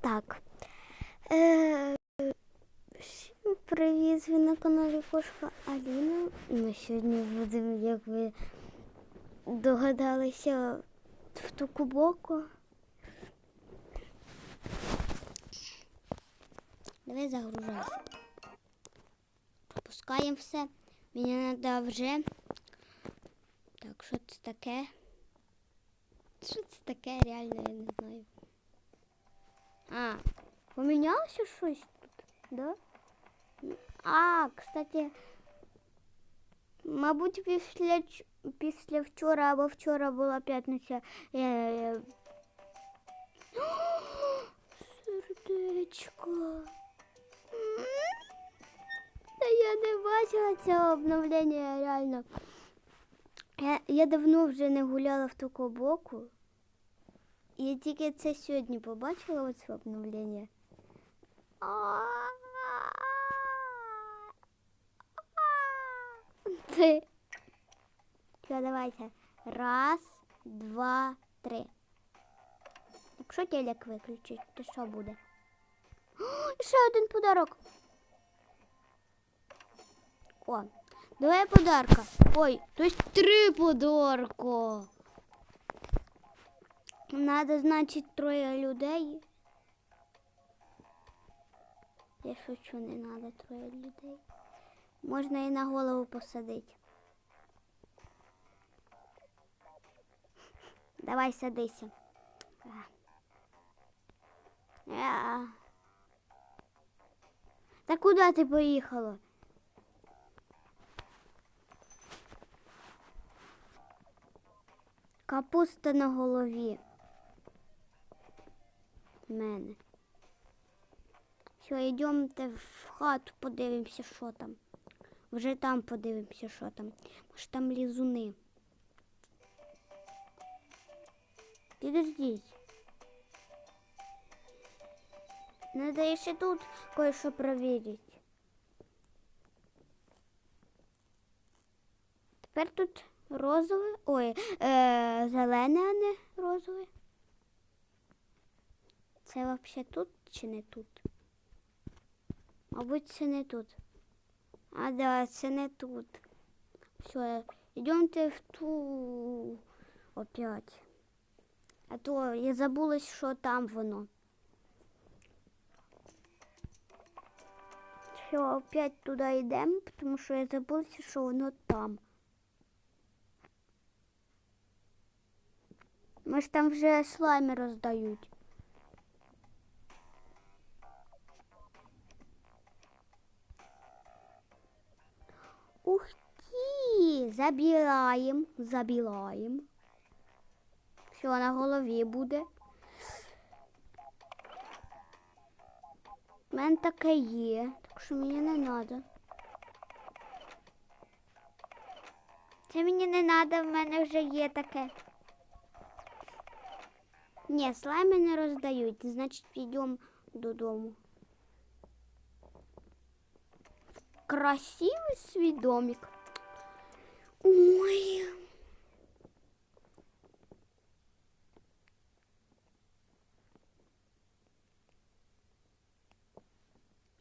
Так. Е, всім привіт, ви на каналі Кошка Аліна. Ми сьогодні будемо, як ви догадалися, в ту кубоку. Давай загружайся. Пропускаємо все. Мені треба вже. Так, що це таке? Що це таке, реально, я не знаю. А, помінялося щось тут, да? А, кстати, мабуть, після, після вчора або вчора була п'ятниця. Е, е, Сердечко. Та я не бачила цього обновлення реально. Я, я давно вже не гуляла в таку боку. Я тільки це сьогодні побачила оце обновлення. Все, давайте. Раз, два, три. Якщо телек виключить, то що буде? І ще один подарок. О, давай подарка. Ой, то есть три подарка. Надо, значить, троє людей. Я шучу, не надо троє людей. Можна і на голову посадити. Давай садися. А. Та куди ти поїхала? Капуста на голові. Мене. Все, йдемте в хату, подивимося, що там. Вже там подивимося, що там. Може там лізуни. Підождіть. Надо ще тут кое-що проверить. Тепер тут розове, ой, е, зелене, а не розове. Це взагалі тут чи не тут? Мабуть, це не тут. А, да, це не тут. Все, йдемте в ту опять. А то я забулась, що там воно. Все, опять туди йдемо, тому що я забулася, що воно там. Ми ж там вже слайми роздають. Ух ти! Забираємо, забираємо. Все на голові буде. У мене таке є, так що мені не треба. Це мені не треба, в мене вже є таке. Ні, слайми не роздають, значить підемо додому. Красивий свій домик. Ой.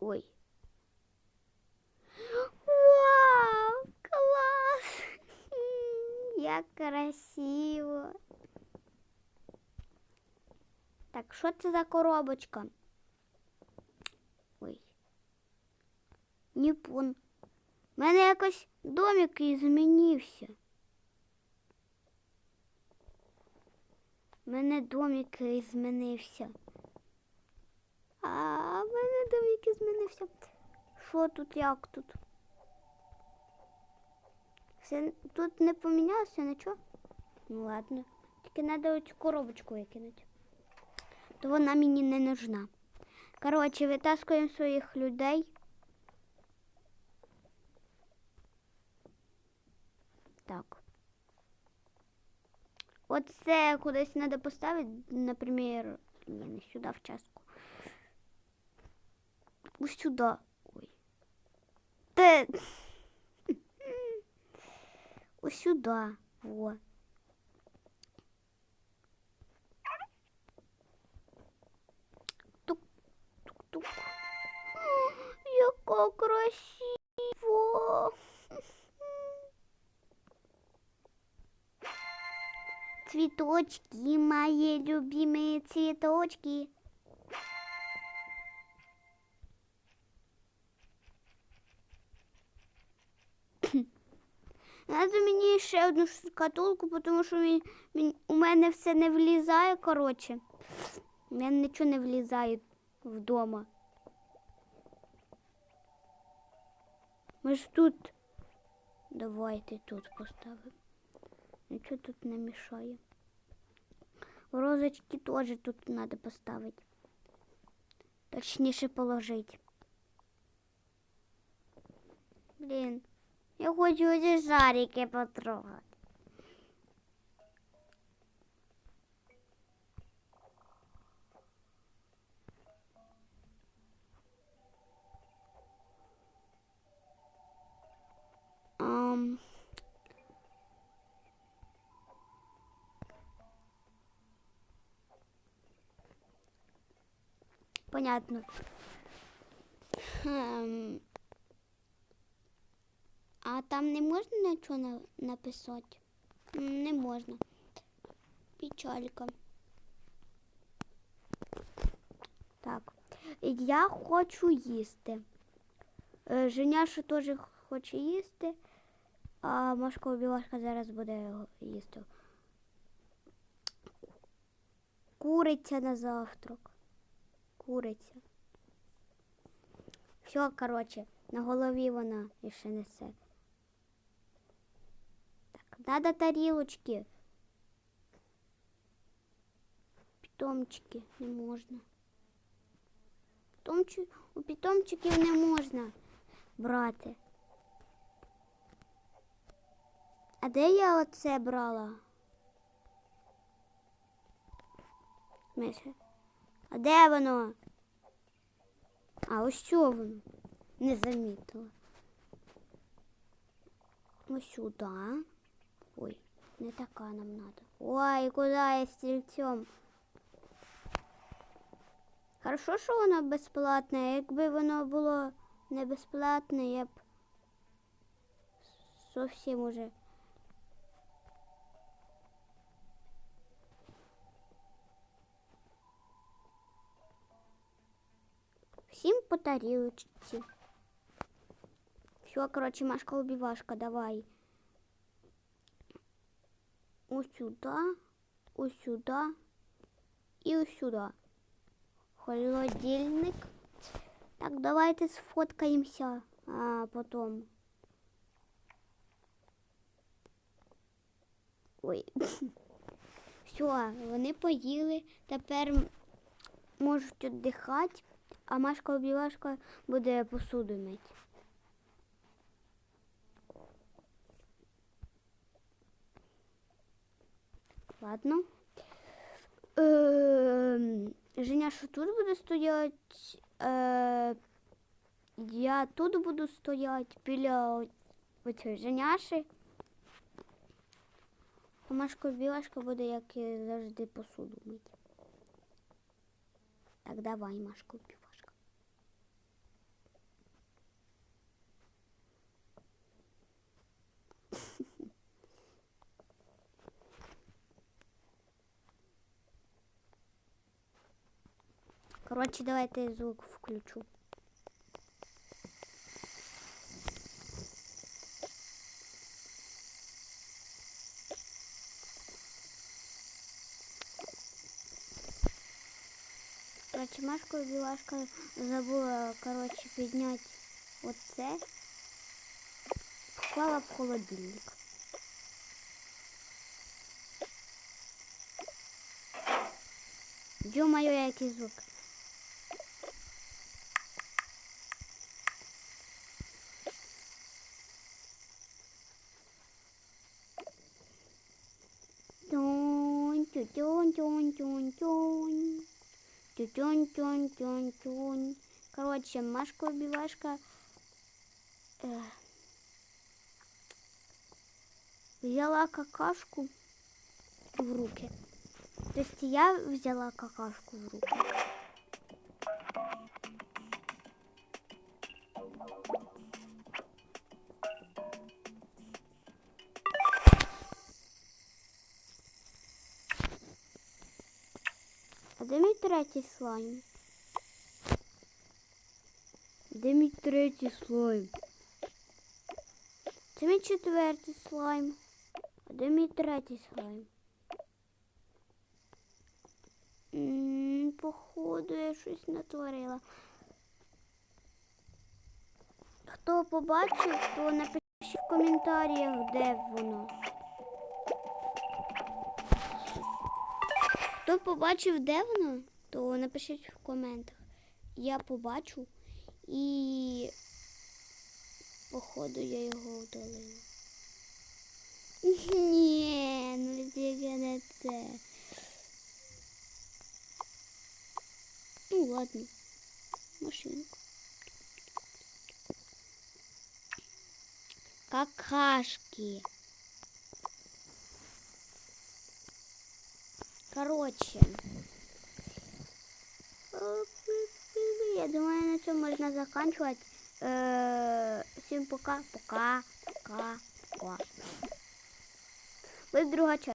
Ой. Вау, клас! Як красиво. Так, що це за коробочка? Ой. Ніпон. У мене якось домик і змінився. У мене домик і змінився. А в мене домик і змінився. Що тут, як тут? Все, тут не помінялося нічого? Ну ладно. Тільки треба цю коробочку викинути. То вона мені не нужна. Коротше, витаскуємо своїх людей. так. Оце кудись треба поставити, наприклад, ні, не сюди в частку. Ось сюди. Ой. Те. Ось сюди. Во. Тук-тук-тук. Яка красива. Цветочки, мои любимые цветочки. Надо мені ще одну шкатулку, тому що мені, мені- у мене все не влізає, коротше. У мене нічого не влізає вдома. Ми ж тут. Давайте тут поставимо. Нічого тут не мішає. Розочки теж тут треба поставити. Точніше положити. Блін, я хочу ці шарики потрогати. Ам. Понятно. Ем, А там не можна нічого написати? Не можна. Печалька. Так. Я хочу їсти. Е, Женяша теж хоче їсти, а Машка Білашка зараз буде їсти. Куриця на завтрак. Куриця. Все, коротше, на голові вона ще несе. Так, надо тарілочки. Питомчики не можна. Питомчи... У питомчиків не можна брати. А де я оце брала? Миша. А де воно? А ось що воно? Не замітила. Ось сюди. Ой, не така нам надо. Ой, куди я стільцем? Хорошо, що воно безплатне. Якби воно було не безплатне, я б зовсім уже. Всім по тарілочці. Все, короче, Машка убивашка, давай. Ось сюда, ось сюда і ось сюда. Холодильник. Так, давайте сфоткаємося, а потом. Ой. Все, вони поїли. Тепер можуть віддихати, а Машка обівашка буде посуду мити. Ладно. Ем, Женя, що тут буде стояти? Е, я тут буду стояти біля оцієї Женяші. А Машка Білашка буде, як і завжди, посуду мити. Так, давай, Машка Білашка. Коротше, давайте я звук включу. Коротше, Машка Білашка забула, коротше, підняти оце. Поклала в холодильник. Ё-моё, який звук. Тютюнь-тюнь-тюнь-тюнь. Тютюнь-тюнь-тюнь-тюнь. Короче, Машка-убивашка... Э, взяла какашку в руки. То есть я взяла какашку в руки. Третій слайм? Де мій третій слайм? Це мій четвертий слайм. А де мій третій слайм? М, Походу, я щось натворила. Хто побачив, то напишіть в коментарях, де воно. Хто побачив, де воно, то напишіть в коментах. Я побачу і походу я його вдалила. Ні, ну тільки не це. Ну ладно, машинку. Какашки. Короче. Я думаю, на цьому можна заканчивать. Е, Всім пока, пока, пока, пока. Буде друга частина.